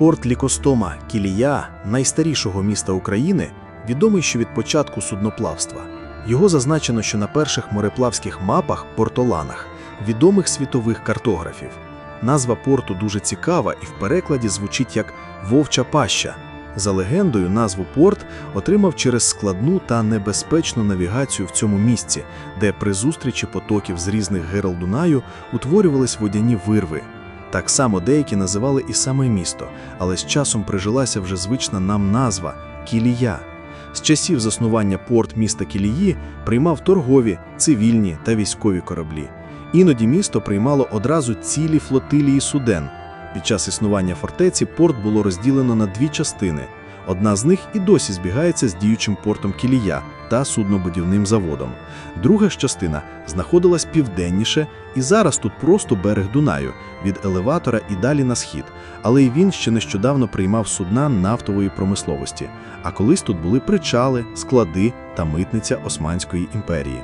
Порт Лікостома Кілія, найстарішого міста України, відомий ще від початку судноплавства. Його зазначено, що на перших мореплавських мапах портоланах, відомих світових картографів. Назва порту дуже цікава і в перекладі звучить як Вовча паща. За легендою, назву порт отримав через складну та небезпечну навігацію в цьому місці, де при зустрічі потоків з різних герл Дунаю утворювались водяні вирви. Так само деякі називали і саме місто, але з часом прижилася вже звична нам назва Кілія. З часів заснування порт міста Кілії приймав торгові, цивільні та військові кораблі. Іноді місто приймало одразу цілі флотилії суден. Під час існування фортеці порт було розділено на дві частини. Одна з них і досі збігається з діючим портом Кілія та суднобудівним заводом. Друга ж частина знаходилась південніше, і зараз тут просто берег Дунаю від елеватора і далі на схід. Але й він ще нещодавно приймав судна нафтової промисловості. А колись тут були причали, склади та митниця Османської імперії.